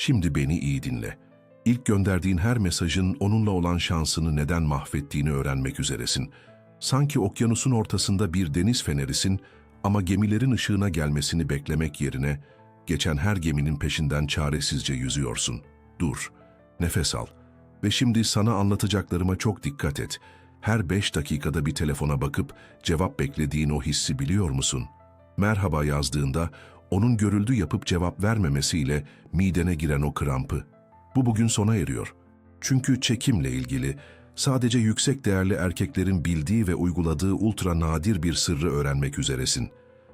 Şimdi beni iyi dinle. İlk gönderdiğin her mesajın onunla olan şansını neden mahvettiğini öğrenmek üzeresin. Sanki okyanusun ortasında bir deniz fenerisin ama gemilerin ışığına gelmesini beklemek yerine geçen her geminin peşinden çaresizce yüzüyorsun. Dur, nefes al. Ve şimdi sana anlatacaklarıma çok dikkat et. Her beş dakikada bir telefona bakıp cevap beklediğin o hissi biliyor musun? Merhaba yazdığında onun görüldü yapıp cevap vermemesiyle midene giren o krampı. Bu bugün sona eriyor. Çünkü çekimle ilgili sadece yüksek değerli erkeklerin bildiği ve uyguladığı ultra nadir bir sırrı öğrenmek üzeresin.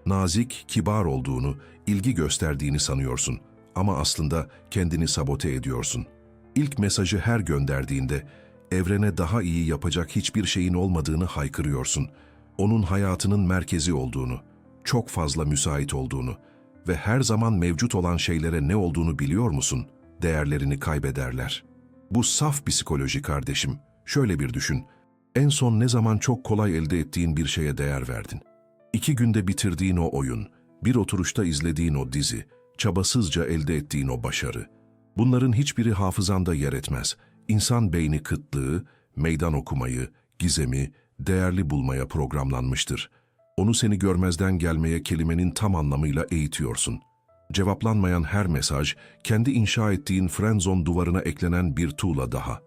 Nazik, kibar olduğunu, ilgi gösterdiğini sanıyorsun ama aslında kendini sabote ediyorsun. İlk mesajı her gönderdiğinde evrene daha iyi yapacak hiçbir şeyin olmadığını haykırıyorsun. Onun hayatının merkezi olduğunu, çok fazla müsait olduğunu ve her zaman mevcut olan şeylere ne olduğunu biliyor musun? Değerlerini kaybederler. Bu saf psikoloji kardeşim. Şöyle bir düşün. En son ne zaman çok kolay elde ettiğin bir şeye değer verdin? İki günde bitirdiğin o oyun, bir oturuşta izlediğin o dizi, çabasızca elde ettiğin o başarı. Bunların hiçbiri hafızanda yer etmez. İnsan beyni kıtlığı, meydan okumayı, gizemi, değerli bulmaya programlanmıştır. Onu seni görmezden gelmeye kelimenin tam anlamıyla eğitiyorsun. Cevaplanmayan her mesaj, kendi inşa ettiğin friendzone duvarına eklenen bir tuğla daha.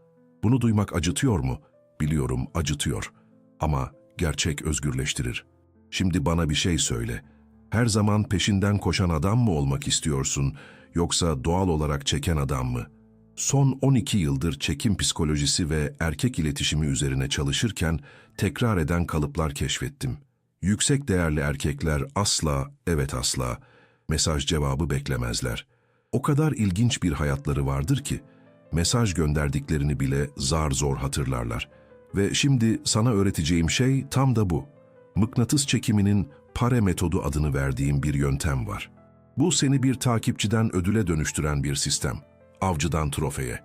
Bunu duymak acıtıyor mu? Biliyorum, acıtıyor. Ama gerçek özgürleştirir. Şimdi bana bir şey söyle. Her zaman peşinden koşan adam mı olmak istiyorsun, yoksa doğal olarak çeken adam mı? Son 12 yıldır çekim psikolojisi ve erkek iletişimi üzerine çalışırken tekrar eden kalıplar keşfettim. Yüksek değerli erkekler asla, evet asla, mesaj cevabı beklemezler. O kadar ilginç bir hayatları vardır ki, mesaj gönderdiklerini bile zar zor hatırlarlar. Ve şimdi sana öğreteceğim şey tam da bu. Mıknatıs çekiminin pare metodu adını verdiğim bir yöntem var. Bu seni bir takipçiden ödüle dönüştüren bir sistem. Avcıdan trofeye.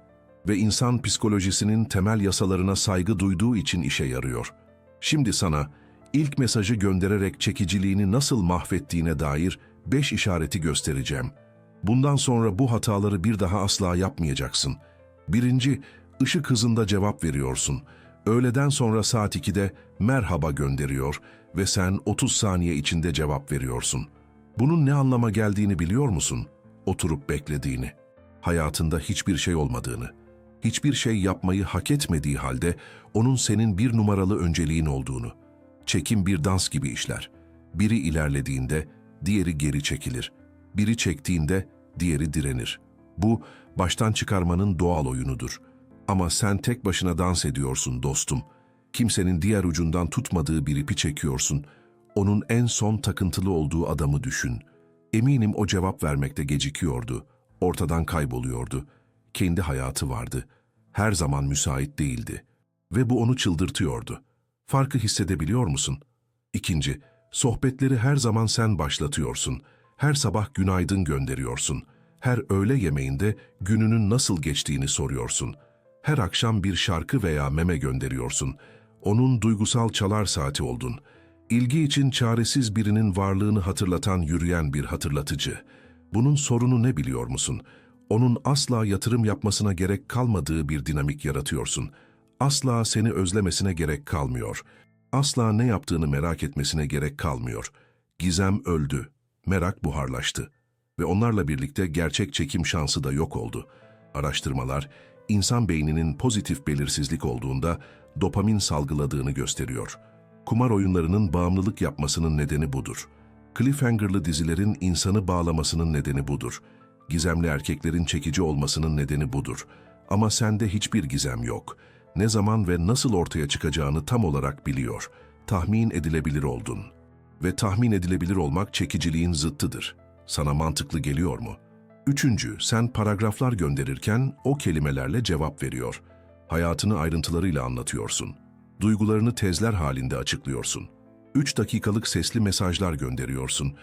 Ve insan psikolojisinin temel yasalarına saygı duyduğu için işe yarıyor. Şimdi sana ilk mesajı göndererek çekiciliğini nasıl mahvettiğine dair beş işareti göstereceğim. Bundan sonra bu hataları bir daha asla yapmayacaksın. Birinci, ışık hızında cevap veriyorsun. Öğleden sonra saat 2'de merhaba gönderiyor ve sen 30 saniye içinde cevap veriyorsun. Bunun ne anlama geldiğini biliyor musun? Oturup beklediğini. Hayatında hiçbir şey olmadığını. Hiçbir şey yapmayı hak etmediği halde onun senin bir numaralı önceliğin olduğunu. Çekim bir dans gibi işler. Biri ilerlediğinde diğeri geri çekilir. Biri çektiğinde diğeri direnir. Bu baştan çıkarmanın doğal oyunudur. Ama sen tek başına dans ediyorsun dostum. Kimsenin diğer ucundan tutmadığı bir ipi çekiyorsun. Onun en son takıntılı olduğu adamı düşün. Eminim o cevap vermekte gecikiyordu. Ortadan kayboluyordu. Kendi hayatı vardı. Her zaman müsait değildi. Ve bu onu çıldırtıyordu. Farkı hissedebiliyor musun? İkinci, sohbetleri her zaman sen başlatıyorsun. Her sabah günaydın gönderiyorsun. Her öğle yemeğinde gününün nasıl geçtiğini soruyorsun. Her akşam bir şarkı veya meme gönderiyorsun. Onun duygusal çalar saati oldun. İlgi için çaresiz birinin varlığını hatırlatan yürüyen bir hatırlatıcı. Bunun sorunu ne biliyor musun? Onun asla yatırım yapmasına gerek kalmadığı bir dinamik yaratıyorsun. Asla seni özlemesine gerek kalmıyor. Asla ne yaptığını merak etmesine gerek kalmıyor. Gizem öldü. Merak buharlaştı. Ve onlarla birlikte gerçek çekim şansı da yok oldu. Araştırmalar, insan beyninin pozitif belirsizlik olduğunda dopamin salgıladığını gösteriyor. Kumar oyunlarının bağımlılık yapmasının nedeni budur. Cliffhanger'lı dizilerin insanı bağlamasının nedeni budur. Gizemli erkeklerin çekici olmasının nedeni budur. Ama sende hiçbir gizem yok. Ne zaman ve nasıl ortaya çıkacağını tam olarak biliyor. Tahmin edilebilir oldun. Ve tahmin edilebilir olmak çekiciliğin zıttıdır. Sana mantıklı geliyor mu? Üçüncü, sen paragraflar gönderirken o kelimelerle cevap veriyor. Hayatını ayrıntılarıyla anlatıyorsun. Duygularını tezler halinde açıklıyorsun. Üç dakikalık sesli mesajlar gönderiyorsun.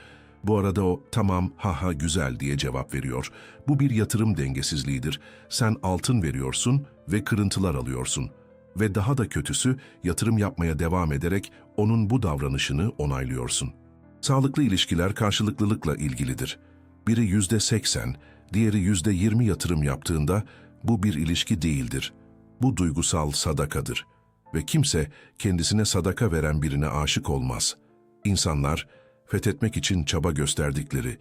Bu arada o tamam haha güzel diye cevap veriyor. Bu bir yatırım dengesizliğidir. Sen altın veriyorsun ve kırıntılar alıyorsun. Ve daha da kötüsü yatırım yapmaya devam ederek onun bu davranışını onaylıyorsun. Sağlıklı ilişkiler karşılıklılıkla ilgilidir. Biri yüzde seksen, diğeri yüzde yirmi yatırım yaptığında bu bir ilişki değildir. Bu duygusal sadakadır. Ve kimse kendisine sadaka veren birine aşık olmaz. İnsanlar fethetmek için çaba gösterdikleri,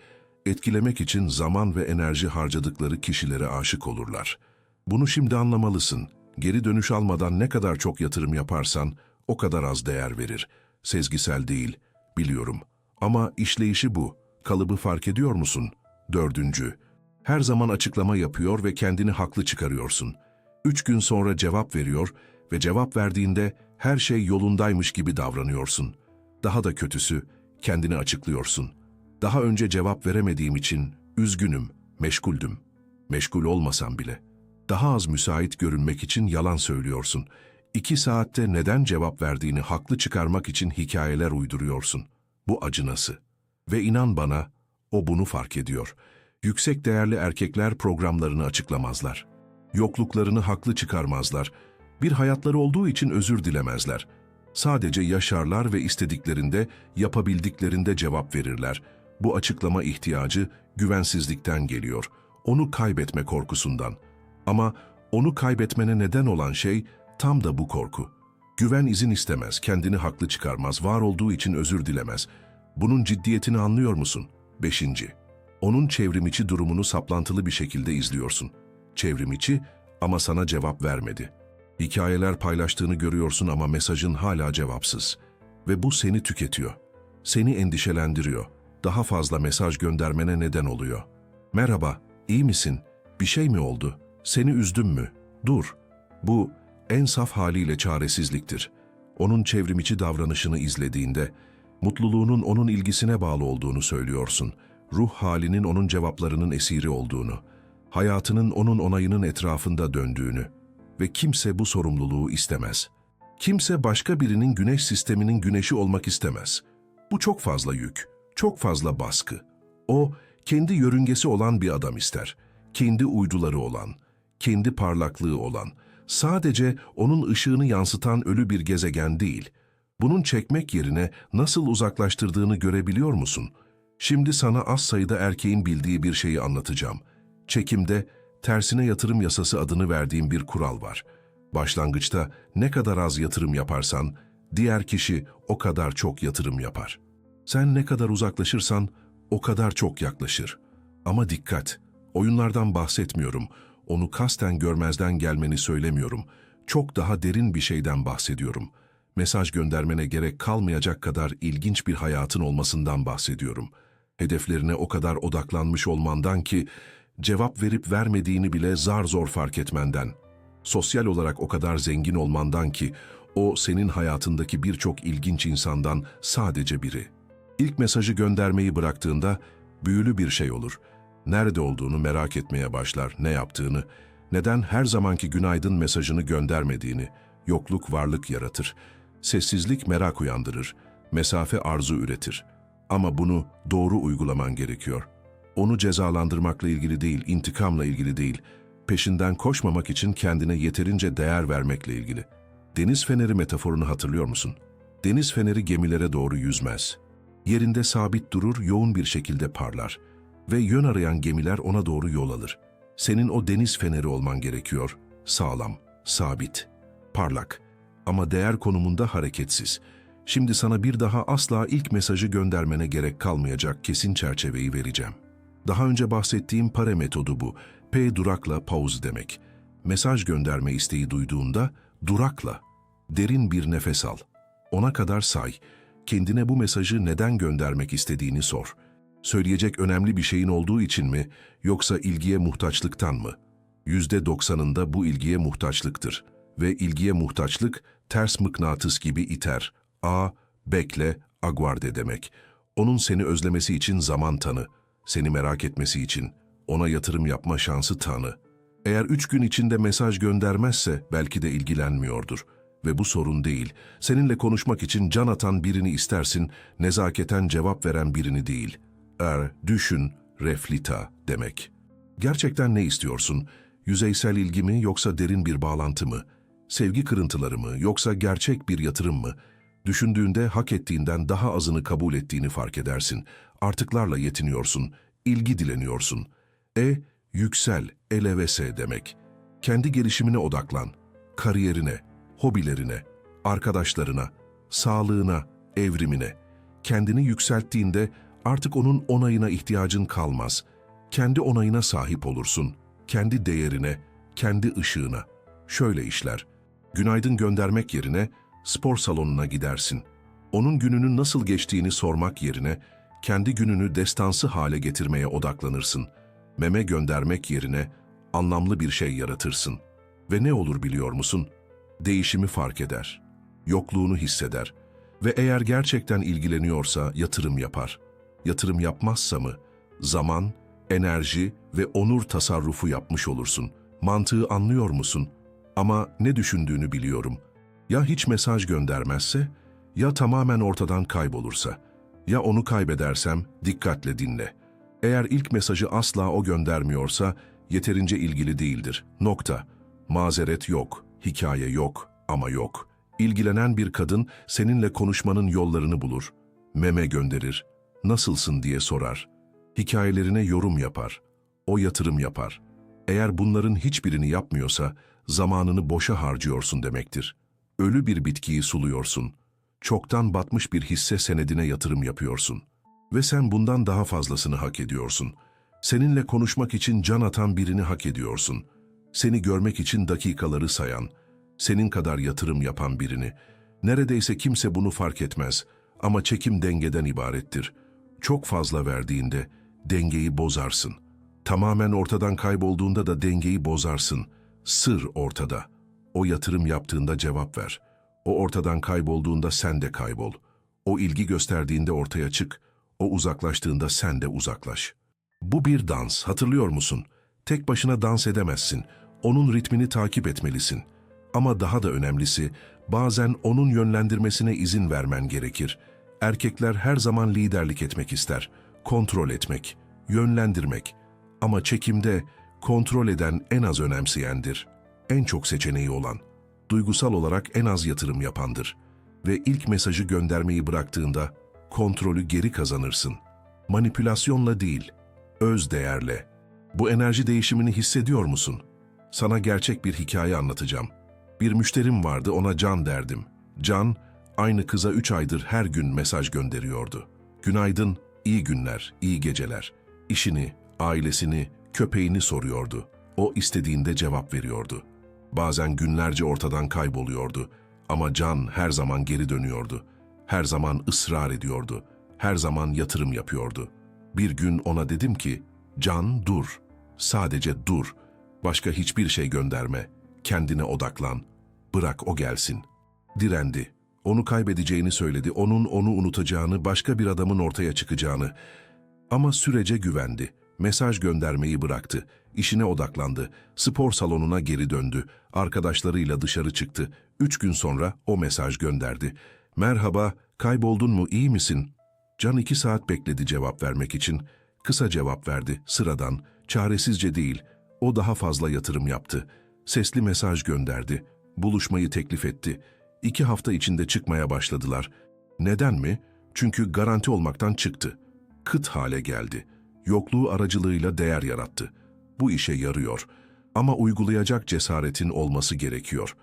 etkilemek için zaman ve enerji harcadıkları kişilere aşık olurlar. Bunu şimdi anlamalısın. Geri dönüş almadan ne kadar çok yatırım yaparsan o kadar az değer verir. Sezgisel değil, biliyorum. Ama işleyişi bu. Kalıbı fark ediyor musun? Dördüncü. Her zaman açıklama yapıyor ve kendini haklı çıkarıyorsun. Üç gün sonra cevap veriyor ve cevap verdiğinde her şey yolundaymış gibi davranıyorsun. Daha da kötüsü, kendini açıklıyorsun. Daha önce cevap veremediğim için üzgünüm, meşguldüm. Meşgul olmasam bile. Daha az müsait görünmek için yalan söylüyorsun. İki saatte neden cevap verdiğini haklı çıkarmak için hikayeler uyduruyorsun. Bu acınası. Ve inan bana, o bunu fark ediyor. Yüksek değerli erkekler programlarını açıklamazlar. Yokluklarını haklı çıkarmazlar. Bir hayatları olduğu için özür dilemezler. Sadece yaşarlar ve istediklerinde, yapabildiklerinde cevap verirler. Bu açıklama ihtiyacı güvensizlikten geliyor. Onu kaybetme korkusundan. Ama onu kaybetmene neden olan şey tam da bu korku. Güven izin istemez, kendini haklı çıkarmaz, var olduğu için özür dilemez. Bunun ciddiyetini anlıyor musun? Beşinci. Onun çevrimiçi durumunu saplantılı bir şekilde izliyorsun. Çevrimiçi ama sana cevap vermedi. Hikayeler paylaştığını görüyorsun ama mesajın hala cevapsız. Ve bu seni tüketiyor. Seni endişelendiriyor. Daha fazla mesaj göndermene neden oluyor. Merhaba, iyi misin? Bir şey mi oldu? Seni üzdüm mü? Dur. Bu en saf haliyle çaresizliktir. Onun çevrimiçi davranışını izlediğinde, mutluluğunun onun ilgisine bağlı olduğunu söylüyorsun. Ruh halinin onun cevaplarının esiri olduğunu, hayatının onun onayının etrafında döndüğünü ve kimse bu sorumluluğu istemez. Kimse başka birinin güneş sisteminin güneşi olmak istemez. Bu çok fazla yük, çok fazla baskı. O, kendi yörüngesi olan bir adam ister. Kendi uyduları olan, kendi parlaklığı olan, sadece onun ışığını yansıtan ölü bir gezegen değil. Bunun çekmek yerine nasıl uzaklaştırdığını görebiliyor musun? Şimdi sana az sayıda erkeğin bildiği bir şeyi anlatacağım. Çekimde tersine yatırım yasası adını verdiğim bir kural var. Başlangıçta ne kadar az yatırım yaparsan, diğer kişi o kadar çok yatırım yapar. Sen ne kadar uzaklaşırsan o kadar çok yaklaşır. Ama dikkat, oyunlardan bahsetmiyorum. Onu kasten görmezden gelmeni söylemiyorum. Çok daha derin bir şeyden bahsediyorum. Mesaj göndermene gerek kalmayacak kadar ilginç bir hayatın olmasından bahsediyorum. Hedeflerine o kadar odaklanmış olmandan ki cevap verip vermediğini bile zar zor fark etmenden. Sosyal olarak o kadar zengin olmandan ki o senin hayatındaki birçok ilginç insandan sadece biri. İlk mesajı göndermeyi bıraktığında büyülü bir şey olur. Nerede olduğunu merak etmeye başlar, ne yaptığını, neden her zamanki günaydın mesajını göndermediğini, yokluk varlık yaratır. Sessizlik merak uyandırır, mesafe arzu üretir. Ama bunu doğru uygulaman gerekiyor. Onu cezalandırmakla ilgili değil, intikamla ilgili değil, peşinden koşmamak için kendine yeterince değer vermekle ilgili. Deniz feneri metaforunu hatırlıyor musun? Deniz feneri gemilere doğru yüzmez. Yerinde sabit durur, yoğun bir şekilde parlar ve yön arayan gemiler ona doğru yol alır. Senin o deniz feneri olman gerekiyor. Sağlam, sabit, parlak ama değer konumunda hareketsiz. Şimdi sana bir daha asla ilk mesajı göndermene gerek kalmayacak kesin çerçeveyi vereceğim. Daha önce bahsettiğim pare metodu bu. P durakla pause demek. Mesaj gönderme isteği duyduğunda durakla, derin bir nefes al. Ona kadar say. Kendine bu mesajı neden göndermek istediğini sor. Söyleyecek önemli bir şeyin olduğu için mi yoksa ilgiye muhtaçlıktan mı? Yüzde doksanında bu ilgiye muhtaçlıktır ve ilgiye muhtaçlık ters mıknatıs gibi iter. A, bekle, aguarde demek. Onun seni özlemesi için zaman tanı, seni merak etmesi için ona yatırım yapma şansı tanı. Eğer üç gün içinde mesaj göndermezse belki de ilgilenmiyordur. Ve bu sorun değil. Seninle konuşmak için can atan birini istersin, nezaketen cevap veren birini değil. Er, düşün, reflita demek. Gerçekten ne istiyorsun? Yüzeysel ilgi mi yoksa derin bir bağlantı mı? Sevgi kırıntıları mı yoksa gerçek bir yatırım mı? Düşündüğünde hak ettiğinden daha azını kabul ettiğini fark edersin. Artıklarla yetiniyorsun, ilgi dileniyorsun. E, yüksel, elevese demek. Kendi gelişimine odaklan. Kariyerine, hobilerine, arkadaşlarına, sağlığına, evrimine. Kendini yükselttiğinde artık onun onayına ihtiyacın kalmaz. Kendi onayına sahip olursun. Kendi değerine, kendi ışığına. Şöyle işler. Günaydın göndermek yerine spor salonuna gidersin. Onun gününün nasıl geçtiğini sormak yerine kendi gününü destansı hale getirmeye odaklanırsın. Meme göndermek yerine anlamlı bir şey yaratırsın. Ve ne olur biliyor musun? Değişimi fark eder. Yokluğunu hisseder. Ve eğer gerçekten ilgileniyorsa yatırım yapar. Yatırım yapmazsa mı? Zaman, enerji ve onur tasarrufu yapmış olursun. Mantığı anlıyor musun? Ama ne düşündüğünü biliyorum. Ya hiç mesaj göndermezse, ya tamamen ortadan kaybolursa. Ya onu kaybedersem dikkatle dinle. Eğer ilk mesajı asla o göndermiyorsa yeterince ilgili değildir. Nokta. Mazeret yok, hikaye yok ama yok. İlgilenen bir kadın seninle konuşmanın yollarını bulur. Meme gönderir. Nasılsın diye sorar. Hikayelerine yorum yapar. O yatırım yapar. Eğer bunların hiçbirini yapmıyorsa zamanını boşa harcıyorsun demektir. Ölü bir bitkiyi suluyorsun. Çoktan batmış bir hisse senedine yatırım yapıyorsun. Ve sen bundan daha fazlasını hak ediyorsun. Seninle konuşmak için can atan birini hak ediyorsun. Seni görmek için dakikaları sayan, senin kadar yatırım yapan birini. Neredeyse kimse bunu fark etmez ama çekim dengeden ibarettir. Çok fazla verdiğinde dengeyi bozarsın. Tamamen ortadan kaybolduğunda da dengeyi bozarsın. Sır ortada. O yatırım yaptığında cevap ver. O ortadan kaybolduğunda sen de kaybol. O ilgi gösterdiğinde ortaya çık. O uzaklaştığında sen de uzaklaş. Bu bir dans, hatırlıyor musun? Tek başına dans edemezsin. Onun ritmini takip etmelisin. Ama daha da önemlisi, bazen onun yönlendirmesine izin vermen gerekir. Erkekler her zaman liderlik etmek ister. Kontrol etmek, yönlendirmek. Ama çekimde kontrol eden en az önemseyendir. En çok seçeneği olan duygusal olarak en az yatırım yapandır. Ve ilk mesajı göndermeyi bıraktığında kontrolü geri kazanırsın. Manipülasyonla değil, öz değerle. Bu enerji değişimini hissediyor musun? Sana gerçek bir hikaye anlatacağım. Bir müşterim vardı ona Can derdim. Can, aynı kıza üç aydır her gün mesaj gönderiyordu. Günaydın, iyi günler, iyi geceler. İşini, ailesini, köpeğini soruyordu. O istediğinde cevap veriyordu. Bazen günlerce ortadan kayboluyordu ama Can her zaman geri dönüyordu. Her zaman ısrar ediyordu. Her zaman yatırım yapıyordu. Bir gün ona dedim ki, Can dur, sadece dur. Başka hiçbir şey gönderme. Kendine odaklan. Bırak o gelsin. Direndi. Onu kaybedeceğini söyledi. Onun onu unutacağını, başka bir adamın ortaya çıkacağını. Ama sürece güvendi. Mesaj göndermeyi bıraktı. İşine odaklandı. Spor salonuna geri döndü. Arkadaşlarıyla dışarı çıktı. Üç gün sonra o mesaj gönderdi. Merhaba, kayboldun mu, iyi misin? Can iki saat bekledi cevap vermek için. Kısa cevap verdi, sıradan, çaresizce değil. O daha fazla yatırım yaptı. Sesli mesaj gönderdi. Buluşmayı teklif etti. İki hafta içinde çıkmaya başladılar. Neden mi? Çünkü garanti olmaktan çıktı. Kıt hale geldi. Yokluğu aracılığıyla değer yarattı. Bu işe yarıyor. Ama uygulayacak cesaretin olması gerekiyor.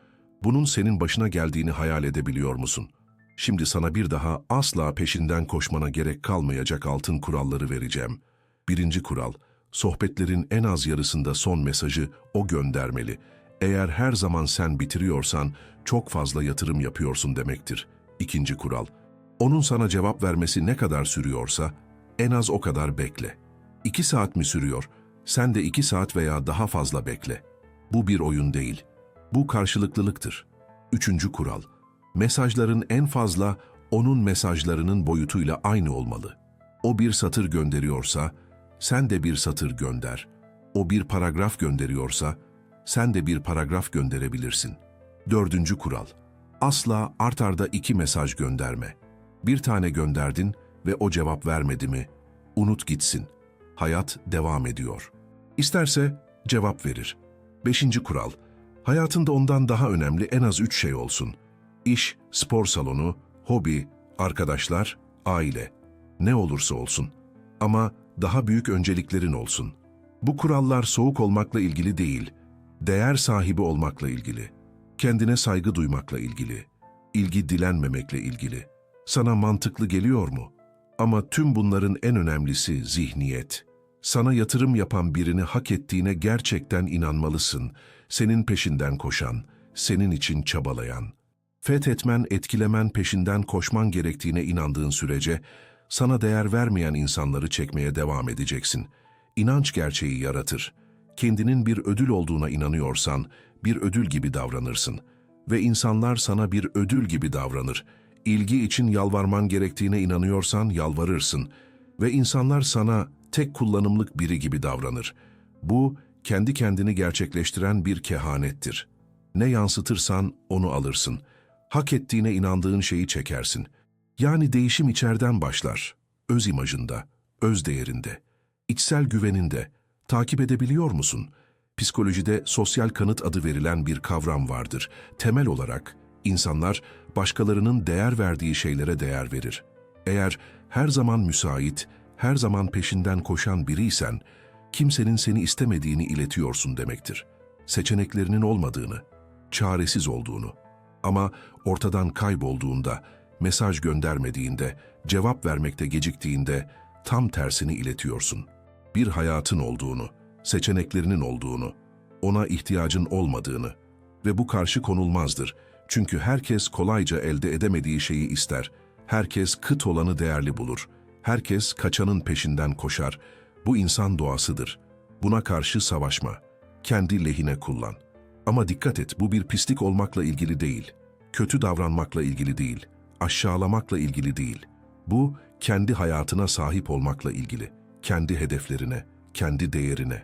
Bunun senin başına geldiğini hayal edebiliyor musun? Şimdi sana bir daha asla peşinden koşmana gerek kalmayacak altın kuralları vereceğim. Birinci kural, sohbetlerin en az yarısında son mesajı o göndermeli. Eğer her zaman sen bitiriyorsan çok fazla yatırım yapıyorsun demektir. İkinci kural, onun sana cevap vermesi ne kadar sürüyorsa en az o kadar bekle. İki saat mi sürüyor? Sen de iki saat veya daha fazla bekle. Bu bir oyun değil. Bu karşılıklılıktır. Üçüncü kural, mesajların en fazla onun mesajlarının boyutuyla aynı olmalı. O bir satır gönderiyorsa, sen de bir satır gönder. O bir paragraf gönderiyorsa, sen de bir paragraf gönderebilirsin. Dördüncü kural, asla art arda iki mesaj gönderme. Bir tane gönderdin ve o cevap vermedi mi, unut gitsin. Hayat devam ediyor. İsterse cevap verir. Beşinci kural, hayatında ondan daha önemli en az üç şey olsun. İş, spor salonu, hobi, arkadaşlar, aile. Ne olursa olsun. Ama daha büyük önceliklerin olsun. Bu kurallar soğuk olmakla ilgili değil, değer sahibi olmakla ilgili, kendine saygı duymakla ilgili, ilgi dilenmemekle ilgili. Sana mantıklı geliyor mu? Ama tüm bunların en önemlisi zihniyet. Sana yatırım yapan birini hak ettiğine gerçekten inanmalısın. Senin peşinden koşan, senin için çabalayan. Fethetmen, etkilemen, peşinden koşman gerektiğine inandığın sürece sana değer vermeyen insanları çekmeye devam edeceksin. İnanç gerçeği yaratır. Kendinin bir ödül olduğuna inanıyorsan bir ödül gibi davranırsın ve insanlar sana bir ödül gibi davranır. İlgi için yalvarman gerektiğine inanıyorsan yalvarırsın ve insanlar sana tek kullanımlık biri gibi davranır. Bu kendi kendini gerçekleştiren bir kehanettir. Ne yansıtırsan onu alırsın. Hak ettiğine inandığın şeyi çekersin. Yani değişim içeriden başlar. Öz imajında, öz değerinde, içsel güveninde. Takip edebiliyor musun? Psikolojide sosyal kanıt adı verilen bir kavram vardır. Temel olarak insanlar başkalarının değer verdiği şeylere değer verir. Eğer her zaman müsait, her zaman peşinden koşan biriysen, kimsenin seni istemediğini iletiyorsun demektir. Seçeneklerinin olmadığını, çaresiz olduğunu. Ama ortadan kaybolduğunda, mesaj göndermediğinde, cevap vermekte geciktiğinde tam tersini iletiyorsun. Bir hayatın olduğunu, seçeneklerinin olduğunu, ona ihtiyacın olmadığını ve bu karşı konulmazdır. Çünkü herkes kolayca elde edemediği şeyi ister. Herkes kıt olanı değerli bulur. Herkes kaçanın peşinden koşar. Bu insan doğasıdır. Buna karşı savaşma. Kendi lehine kullan. Ama dikkat et bu bir pislik olmakla ilgili değil. Kötü davranmakla ilgili değil. Aşağılamakla ilgili değil. Bu kendi hayatına sahip olmakla ilgili. Kendi hedeflerine, kendi değerine.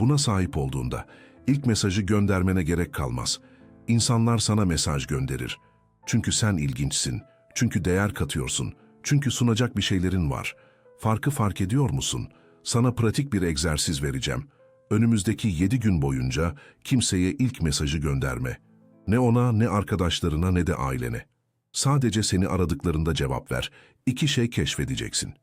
Buna sahip olduğunda ilk mesajı göndermene gerek kalmaz. İnsanlar sana mesaj gönderir. Çünkü sen ilginçsin, çünkü değer katıyorsun, çünkü sunacak bir şeylerin var. Farkı fark ediyor musun? Sana pratik bir egzersiz vereceğim. Önümüzdeki yedi gün boyunca kimseye ilk mesajı gönderme. Ne ona, ne arkadaşlarına, ne de ailene. Sadece seni aradıklarında cevap ver. İki şey keşfedeceksin.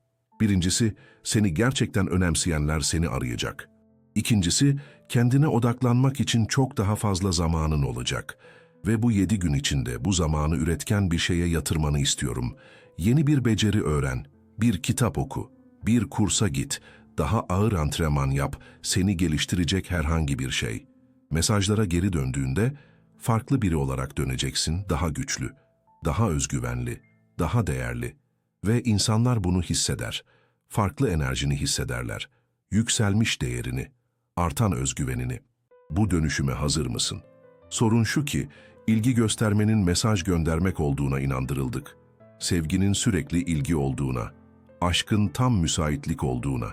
Birincisi, seni gerçekten önemseyenler seni arayacak. İkincisi, kendine odaklanmak için çok daha fazla zamanın olacak. Ve bu yedi gün içinde bu zamanı üretken bir şeye yatırmanı istiyorum. Yeni bir beceri öğren, bir kitap oku, bir kursa git, daha ağır antrenman yap, seni geliştirecek herhangi bir şey. Mesajlara geri döndüğünde farklı biri olarak döneceksin, daha güçlü, daha özgüvenli, daha değerli. Ve insanlar bunu hisseder. Farklı enerjini hissederler. Yükselmiş değerini, artan özgüvenini. Bu dönüşüme hazır mısın? Sorun şu ki, ilgi göstermenin mesaj göndermek olduğuna inandırıldık. Sevginin sürekli ilgi olduğuna, aşkın tam müsaitlik olduğuna.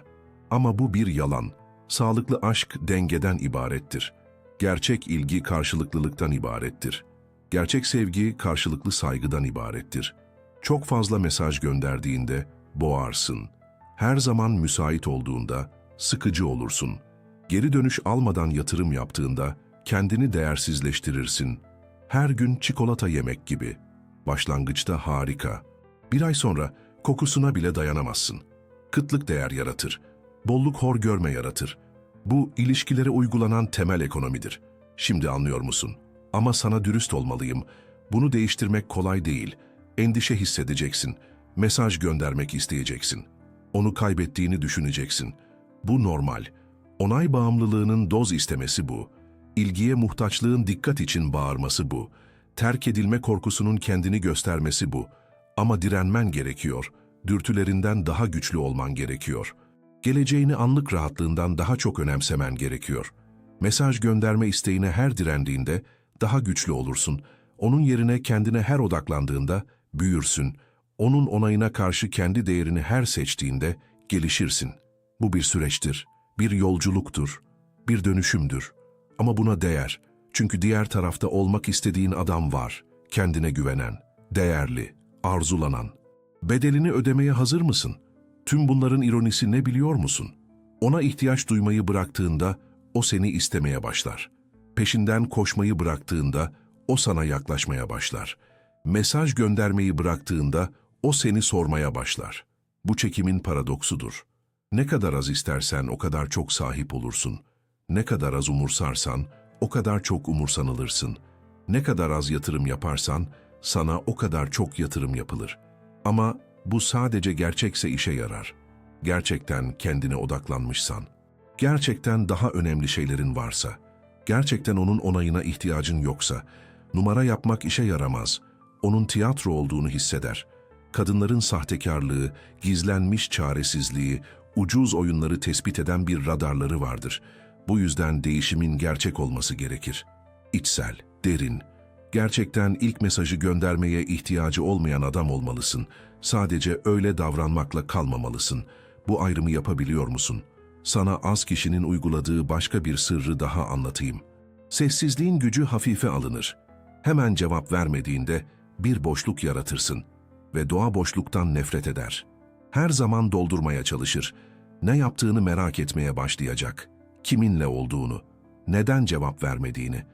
Ama bu bir yalan. Sağlıklı aşk dengeden ibarettir. Gerçek ilgi karşılıklılıktan ibarettir. Gerçek sevgi karşılıklı saygıdan ibarettir. Çok fazla mesaj gönderdiğinde boğarsın. Her zaman müsait olduğunda sıkıcı olursun. Geri dönüş almadan yatırım yaptığında kendini değersizleştirirsin. Her gün çikolata yemek gibi. Başlangıçta harika. Bir ay sonra kokusuna bile dayanamazsın. Kıtlık değer yaratır. Bolluk hor görme yaratır. Bu ilişkilere uygulanan temel ekonomidir. Şimdi anlıyor musun? Ama sana dürüst olmalıyım. Bunu değiştirmek kolay değil. Endişe hissedeceksin. Mesaj göndermek isteyeceksin. Onu kaybettiğini düşüneceksin. Bu normal. Onay bağımlılığının doz istemesi bu. İlgiye muhtaçlığın dikkat için bağırması bu. Terk edilme korkusunun kendini göstermesi bu. Ama direnmen gerekiyor. Dürtülerinden daha güçlü olman gerekiyor. Geleceğini anlık rahatlığından daha çok önemsemen gerekiyor. Mesaj gönderme isteğine her direndiğinde daha güçlü olursun. Onun yerine kendine her odaklandığında büyürsün. Onun onayına karşı kendi değerini her seçtiğinde gelişirsin. Bu bir süreçtir, bir yolculuktur, bir dönüşümdür. Ama buna değer. Çünkü diğer tarafta olmak istediğin adam var. Kendine güvenen, değerli, arzulanan. Bedelini ödemeye hazır mısın? Tüm bunların ironisi ne biliyor musun? Ona ihtiyaç duymayı bıraktığında o seni istemeye başlar. Peşinden koşmayı bıraktığında o sana yaklaşmaya başlar. Mesaj göndermeyi bıraktığında o seni sormaya başlar. Bu çekimin paradoksudur. Ne kadar az istersen o kadar çok sahip olursun. Ne kadar az umursarsan o kadar çok umursanılırsın. Ne kadar az yatırım yaparsan sana o kadar çok yatırım yapılır. Ama bu sadece gerçekse işe yarar. Gerçekten kendine odaklanmışsan. Gerçekten daha önemli şeylerin varsa. Gerçekten onun onayına ihtiyacın yoksa. Numara yapmak işe yaramaz. Onun tiyatro olduğunu hisseder. Kadınların sahtekarlığı, gizlenmiş çaresizliği, ucuz oyunları tespit eden bir radarları vardır. Bu yüzden değişimin gerçek olması gerekir. İçsel, derin, gerçekten ilk mesajı göndermeye ihtiyacı olmayan adam olmalısın. Sadece öyle davranmakla kalmamalısın. Bu ayrımı yapabiliyor musun? Sana az kişinin uyguladığı başka bir sırrı daha anlatayım. Sessizliğin gücü hafife alınır. Hemen cevap vermediğinde bir boşluk yaratırsın ve doğa boşluktan nefret eder. Her zaman doldurmaya çalışır. Ne yaptığını merak etmeye başlayacak. Kiminle olduğunu, neden cevap vermediğini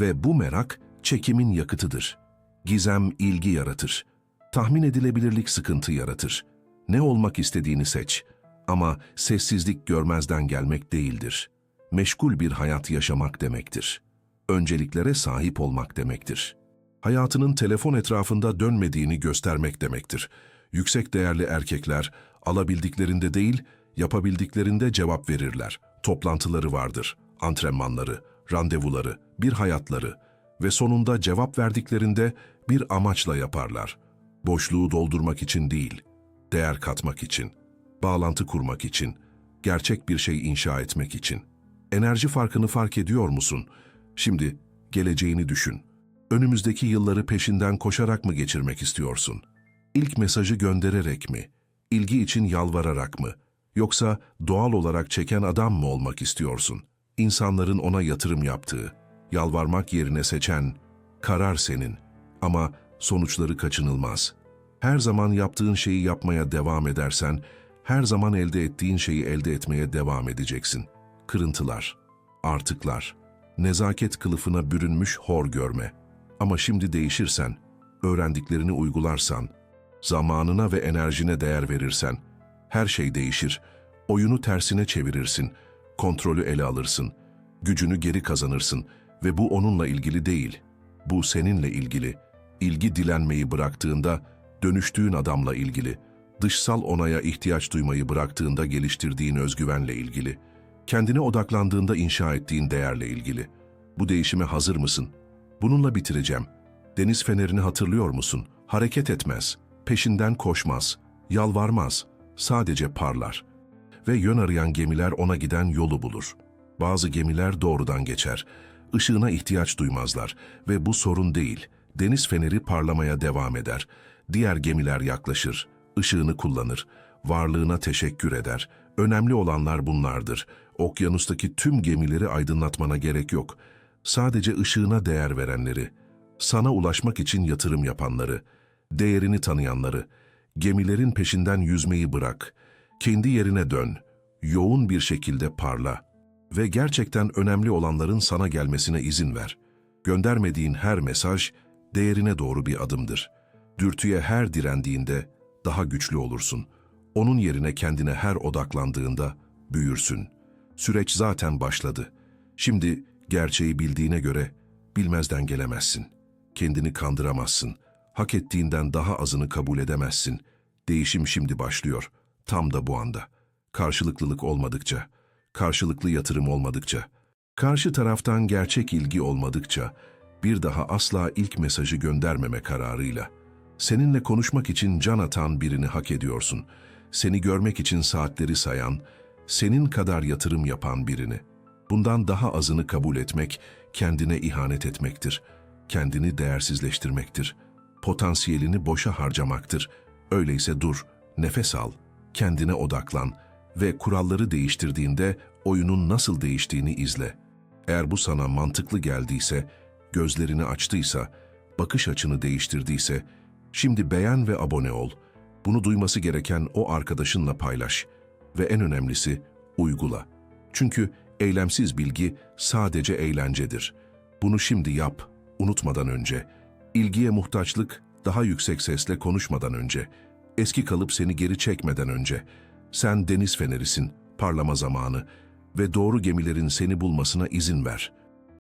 ve bu merak çekimin yakıtıdır. Gizem ilgi yaratır. Tahmin edilebilirlik sıkıntı yaratır. Ne olmak istediğini seç. Ama sessizlik görmezden gelmek değildir. Meşgul bir hayat yaşamak demektir. Önceliklere sahip olmak demektir. Hayatının telefon etrafında dönmediğini göstermek demektir. Yüksek değerli erkekler alabildiklerinde değil, yapabildiklerinde cevap verirler. Toplantıları vardır, antrenmanları, randevuları, bir hayatları ve sonunda cevap verdiklerinde bir amaçla yaparlar. Boşluğu doldurmak için değil, değer katmak için, bağlantı kurmak için, gerçek bir şey inşa etmek için. Enerji farkını fark ediyor musun? Şimdi geleceğini düşün. Önümüzdeki yılları peşinden koşarak mı geçirmek istiyorsun? İlk mesajı göndererek mi? İlgi için yalvararak mı? Yoksa doğal olarak çeken adam mı olmak istiyorsun? İnsanların ona yatırım yaptığı, yalvarmak yerine seçen, karar senin. Ama sonuçları kaçınılmaz. Her zaman yaptığın şeyi yapmaya devam edersen, her zaman elde ettiğin şeyi elde etmeye devam edeceksin. Kırıntılar, artıklar, nezaket kılıfına bürünmüş hor görme. Ama şimdi değişirsen, öğrendiklerini uygularsan, zamanına ve enerjine değer verirsen, her şey değişir. Oyunu tersine çevirirsin, kontrolü ele alırsın, gücünü geri kazanırsın ve bu onunla ilgili değil. Bu seninle ilgili. İlgi dilenmeyi bıraktığında, dönüştüğün adamla ilgili. Dışsal onaya ihtiyaç duymayı bıraktığında geliştirdiğin özgüvenle ilgili. Kendine odaklandığında inşa ettiğin değerle ilgili. Bu değişime hazır mısın? Bununla bitireceğim. Deniz fenerini hatırlıyor musun? Hareket etmez, peşinden koşmaz, yalvarmaz, sadece parlar. Ve yön arayan gemiler ona giden yolu bulur. Bazı gemiler doğrudan geçer, ışığına ihtiyaç duymazlar ve bu sorun değil. Deniz feneri parlamaya devam eder. Diğer gemiler yaklaşır, ışığını kullanır, varlığına teşekkür eder. Önemli olanlar bunlardır. Okyanustaki tüm gemileri aydınlatmana gerek yok. Sadece ışığına değer verenleri, sana ulaşmak için yatırım yapanları, değerini tanıyanları, gemilerin peşinden yüzmeyi bırak, kendi yerine dön, yoğun bir şekilde parla ve gerçekten önemli olanların sana gelmesine izin ver. Göndermediğin her mesaj, değerine doğru bir adımdır. Dürtüye her direndiğinde daha güçlü olursun. Onun yerine kendine her odaklandığında büyürsün. Süreç zaten başladı. Şimdi gerçeği bildiğine göre bilmezden gelemezsin. Kendini kandıramazsın. Hak ettiğinden daha azını kabul edemezsin. Değişim şimdi başlıyor. Tam da bu anda. Karşılıklılık olmadıkça, karşılıklı yatırım olmadıkça, karşı taraftan gerçek ilgi olmadıkça, bir daha asla ilk mesajı göndermeme kararıyla, seninle konuşmak için can atan birini hak ediyorsun. Seni görmek için saatleri sayan, senin kadar yatırım yapan birini. Bundan daha azını kabul etmek, kendine ihanet etmektir. Kendini değersizleştirmektir. Potansiyelini boşa harcamaktır. Öyleyse dur, nefes al, kendine odaklan ve kuralları değiştirdiğinde oyunun nasıl değiştiğini izle. Eğer bu sana mantıklı geldiyse, gözlerini açtıysa, bakış açını değiştirdiyse, şimdi beğen ve abone ol. Bunu duyması gereken o arkadaşınla paylaş. Ve en önemlisi, uygula. Çünkü eylemsiz bilgi sadece eğlencedir. Bunu şimdi yap, unutmadan önce. İlgiye muhtaçlık daha yüksek sesle konuşmadan önce. Eski kalıp seni geri çekmeden önce. Sen deniz fenerisin, parlama zamanı ve doğru gemilerin seni bulmasına izin ver.